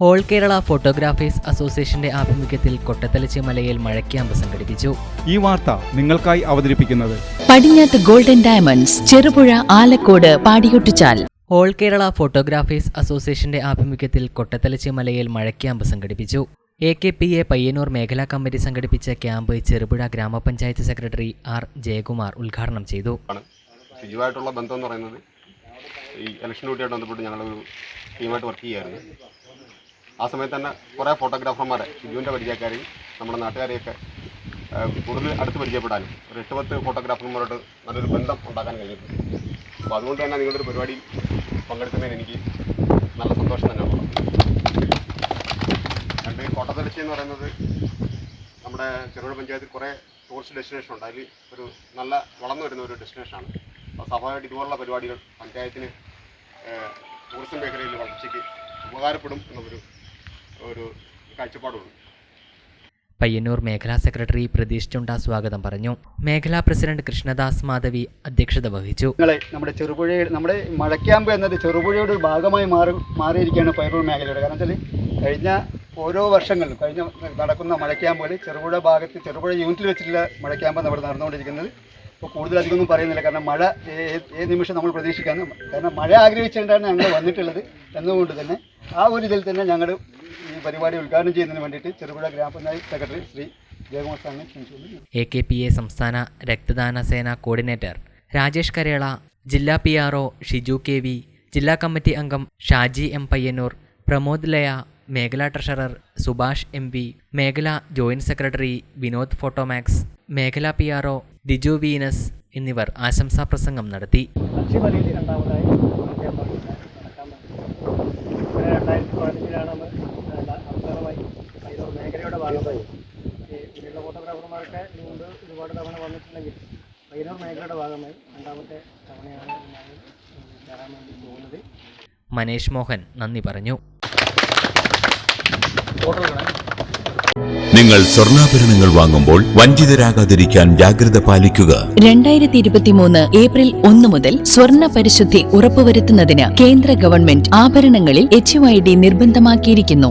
All Kerala photographers അസോസിയേഷന്റെ ആഭിമുഖ്യത്തിൽ കൊട്ടത്തലച്ചി മലയിൽ മഴക്യാമ്പ് സംഘടിപ്പിച്ചു. ഈ വാർത്ത നിങ്ങൾക്കായി അവതരിപ്പിക്കുന്നത് Padinjath golden diamonds Cherupuzha Alakode Padiyottuchal. All Kerala photographers അസോസിയേഷന്റെ ആഭിമുഖ്യത്തിൽ കൊട്ടത്തലച്ചി മലയിൽ മഴക്യാമ്പ് സംഘടിപ്പിച്ചു. A K P A Payyanur മേഖലാ കമ്മിറ്റി സംഘടിപ്പിച്ച ക്യാമ്പ് ചെറുപുഴ ഗ്രാമപഞ്ചായത്ത് സെക്രട്ടറി ആർ ജയകുമാർ ഉദ്ഘാടനം ചെയ്തു. ആണ്. ബന്ധം എന്ന് പറയുന്നത് ഈ ഇലക്ഷൻ ഡ്യൂട്ടിയായിട്ട് ബന്ധപ്പെട്ട് ഞങ്ങളൊരു ടീമായിട്ട് വർക്ക് ചെയ്യുമായിരുന്നു ആ സമയത്ത് തന്നെ കുറേ ഫോട്ടോഗ്രാഫർമാരെ ഷിജുവിന്റെ പരിചയക്കാരെയും നമ്മുടെ നാട്ടുകാരെയൊക്കെ കൂടുതൽ അടുത്ത് പരിചയപ്പെടാനും ഒരു എട്ട് പത്ത് ഫോട്ടോഗ്രാഫർമാരോട് നല്ലൊരു ബന്ധം ഉണ്ടാക്കാൻ കഴിഞ്ഞിട്ടുണ്ട്. അപ്പോൾ അതുകൊണ്ട് തന്നെ നിങ്ങളുടെ ഒരു പരിപാടി പങ്കെടുക്കുന്നതിന് എനിക്ക് നല്ല സന്തോഷം തന്നെ രണ്ട് കോട്ടത്തലച്ചി എന്ന് പറയുന്നത് നമ്മുടെ ചെറുപുഴ പഞ്ചായത്തിൽ കുറേ ടൂറിസ്റ്റ് ഡെസ്റ്റിനേഷൻ ഉണ്ട്. അതിൽ ഒരു നല്ല വളർന്നു വരുന്ന ഒരു ഡെസ്റ്റിനേഷനാണ് അപ്പോൾ സ്വാഭാവികമായിട്ട് ഇതുപോലുള്ള പരിപാടികൾ പഞ്ചായത്തിന് ടൂറിസം മേഖലയിൽ വളർച്ചയ്ക്ക് ഉപകാരപ്പെടും എന്നൊരു ഒരു കാഴ്ചപ്പാടുണ്ട്. പയ്യന്നൂർ മേഖലാ സെക്രട്ടറി പ്രതീഷ് ചുണ്ട സ്വാഗതം പറഞ്ഞു. മേഖലാ പ്രസിഡന്റ് കൃഷ്ണദാസ് മാധവി അധ്യക്ഷത വഹിച്ചു. നമ്മുടെ ചെറുപുഴയുടെ നമ്മുടെ മഴക്യാമ്പ് എന്നത് ചെറുപുഴയുടെ ഒരു ഭാഗമായി മാറി മാറിയിരിക്കുകയാണ് പയ്യന്നൂർ മേഖലയുടെ. കാരണം വെച്ചാൽ കഴിഞ്ഞ ഓരോ വർഷങ്ങളിലും കഴിഞ്ഞ നടക്കുന്ന മഴക്യാമ്പുകൾ ചെറുപുഴ ഭാഗത്ത് ചെറുപുഴ യൂണിറ്റിൽ വെച്ചിട്ടുള്ള മഴക്യാമ്പാണ് നമ്മുടെ നടന്നുകൊണ്ടിരിക്കുന്നത്. ഇപ്പോൾ കൂടുതൽ അധികമൊന്നും പറയുന്നില്ല. കാരണം മഴ ഏ- ഏത് നിമിഷം നമ്മൾ പ്രതീക്ഷിക്കാനും കാരണം മഴ ആഗ്രഹിച്ചുകൊണ്ടാണ് ഞങ്ങൾ വന്നിട്ടുള്ളത്. എന്നതുകൊണ്ട് തന്നെ ആ ഒരു ഇതിൽ തന്നെ ഞങ്ങൾ ഈ പരിപാടി ഉദ്ഘാടനം ചെയ്യുന്നതിന് വേണ്ടിയിട്ട് ചെറുപുഴ ഗ്രാമപഞ്ചായത്ത് secretary Shri Jayakumar Swamy A K P A സംസ്ഥാന രക്തദാന സേന കോർഡിനേറ്റർ രാജേഷ് കരേള ജില്ലാ P R O Shiju K V ജില്ലാ കമ്മിറ്റി അംഗം ഷാജി എം പയ്യന്നൂർ പ്രമോദ് ലയ മേഖലാ ട്രഷറർ സുഭാഷ് എം വി മേഖലാ ജോയിന്റ് സെക്രട്ടറി വിനോദ് ഫോട്ടോമാക്സ് മേഖലാ P R O Diju Venus എന്നിവർ ആശംസാ പ്രസംഗം നടത്തി. മേഖലയുടെ ഈ ഇതിലുള്ള ഫോട്ടോഗ്രാഫർമാരൊക്കെ ഇതുകൊണ്ട് ഒരുപാട് തവണ വന്നിട്ടുണ്ടെങ്കിൽ പൈതൂർ മേഖലയുടെ ഭാഗമായി രണ്ടാമത്തെ തവണയാണ് ഞാൻ കയറാൻ വേണ്ടി പോകുന്നത്. മനേഷ് മോഹൻ നന്ദി പറഞ്ഞു. നിങ്ങൾ സ്വർണാഭരണങ്ങൾ വാങ്ങുമ്പോൾ വഞ്ചിതരാകാതിരിക്കാൻ ജാഗ്രത പാലിക്കുക. രണ്ടായിരത്തി ഇരുപത്തിമൂന്ന് ഏപ്രിൽ ഒന്ന് മുതൽ സ്വർണ പരിശുദ്ധി ഉറപ്പുവരുത്തുന്നതിന് കേന്ദ്ര ഗവൺമെന്റ് ആഭരണങ്ങളിൽ എച്ച് ഐ ഡി നിർബന്ധമാക്കിയിരിക്കുന്നു.